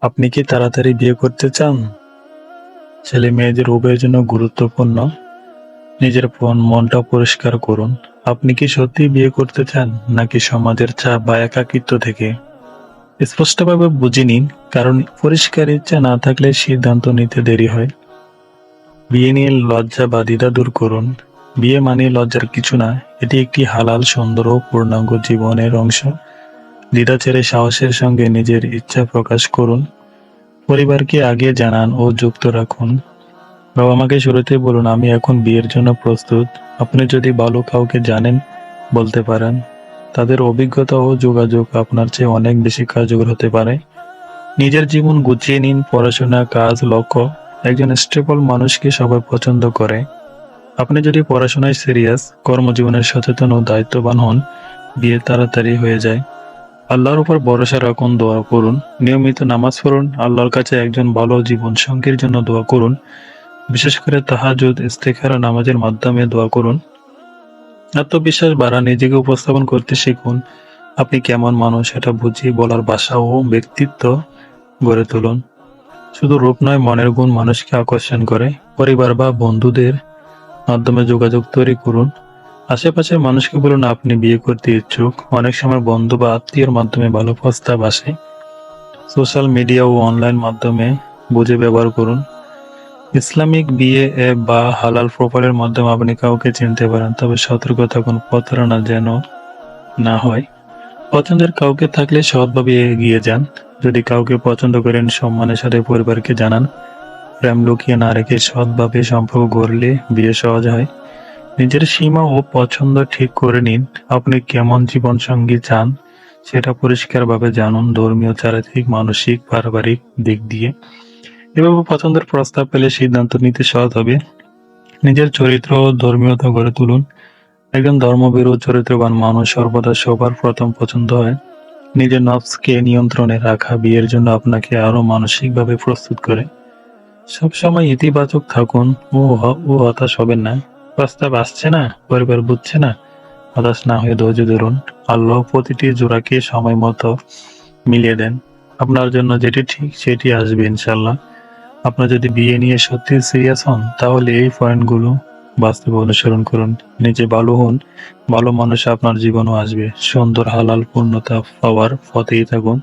আপনি কি তাড়াতাড়ি বিয়ে করতে চান? ছেলে মেয়েদের উভয়ের জন্য গুরুত্বপূর্ণ। নিজের মন- মনটা পরিষ্কার করুন। আপনি কি সত্যি বিয়ে করতে চান, নাকি সমাজের চাপ বা একাকিত্ব থেকে? স্পষ্টভাবে বুঝে নিন, কারণ পরিষ্কার ইচ্ছা না থাকলে সিদ্ধান্ত নিতে দেরি হয়। বিয়ে নিয়ে লজ্জা বা দ্বিধা দূর করুন। বিয়ে মানে লজ্জার কিছু না, এটি একটি হালাল, সুন্দর ও পূর্ণাঙ্গ জীবনের অংশ। দ্বিধা ছেড়ে সাহসের সঙ্গে নিজের ইচ্ছা প্রকাশ করুন। পরিবারকে আগে জানান ও যুক্ত রাখুন। বাবা মাকে শুরুতে বলুন, আমি এখন বিয়ের জন্য প্রস্তুত। আপনি যদি ভালো কাউকে জানেন, বলতে পারেন। তাদের অভিজ্ঞতা ও যোগাযোগ আপনার চেয়ে অনেক বেশি কার্যকর হতে পারে। নিজের জীবন গুছিয়ে নিন, পড়াশোনা, কাজ, লক্ষ্য। একজন স্টেবল মানুষকে সবাই পছন্দ করে। আপনি যদি পড়াশোনায় সিরিয়াস কর্মজীবনের সচেতন ও দায়িত্ববান হন, বিয়ে তাড়াতাড়ি হয়ে যায়। আল্লাহর উপর ভরসা রাখুন, দোয়া করুন। নিয়মিত নামাজ পড়ুন, আল্লাহর কাছে একজন ভালো জীবন সঙ্গীর জন্য দোয়া করুন। বিশেষ করে তাহাজুদ ইস্তেখারা নামাজের মাধ্যমে দোয়া করুন। আত্মবিশ্বাস বাড়া নিজেকে উপস্থাপন করতে শিখুন। আপনি কেমন মানুষ এটা বুঝিয়ে বলার ভাষা ও ব্যক্তিত্ব গড়ে তুলুন। শুধু রূপ নয়, মনের গুণ মানুষকে আকর্ষণ করে। পরিবার বা বন্ধুদের মাধ্যমে যোগাযোগ তৈরি করুন। আশেপাশের মানুষকে বলুন, আপনি বিয়ে করতে ইচ্ছুক? অনেক সময় বন্ধু বা আত্মীয়র মাধ্যমে ভালো প্রস্তাব আসে। সোশ্যাল মিডিয়া ও অনলাইন মাধ্যমে বুঝে ব্যবহার করুন। ইসলামিক বিয়ে অ্যাপ বা হালাল প্রোফাইলের মাধ্যমে আপনি কাউকে চিনতে পারেন, তবে সতর্ক থাকুন, প্রতারণা যেন না হয়। পছন্দের কাউকে থাকলে সৎভাবে এগিয়ে যান। যদি কাউকে পছন্দ করেন, সম্মানের সাথে পরিবারকে জানান। প্রেম লুকিয়ে না রেখে সৎভাবে সম্পর্ক গড়লে বিয়ে সহজ হয়। নিজের সীমা ও পছন্দ ঠিক করে নিন। আপনি কেমন জীবন সঙ্গী চান, সেটা পরিষ্কারভাবে জানুন ধর্মীয়, চারিত্রিক, মানসিক, পারিবারিক দিক দিয়ে। এভাবে পছন্দের প্রস্তাব পেলে সিদ্ধান্ত নিতে সহজ হবে। নিজের চরিত্র ও ধর্মীয়তা গড়ে তুলুন। একজন ধর্মবিরোধ চরিত্রবান মানুষ সর্বদা সবার প্রথম পছন্দ হয়। নিজের নফসকে নিয়ন্ত্রণে রাখা বিয়ের জন্য আপনাকে আরও মানসিকভাবে প্রস্তুত করে। সবসময় ইতিবাচক থাকুন ও হতাশ হবেন না। প্রস্তাব আসছে না, পরিবার বুঝছে না। হতাশ না হয়ে ধৈর্য ধরুন। আল্লাহ প্রতিটি জোড়াকে সময় মতো মিলিয়ে দেন। আপনার জন্য যেটি ঠিক, সেটি আসবে ইনশাল্লাহ আপনার যদি বিয়ে নিয়ে সত্যি সিরিয়াস হন, তাহলে এই পয়েন্টগুলো বাস্তবে অনুসরণ করুন। নিজে ভালো হন, ভালো মানুষ আপনার জীবনও আসবে। সুন্দর, হালাল, পূর্ণতা পাওয়ার পথেই থাকুন।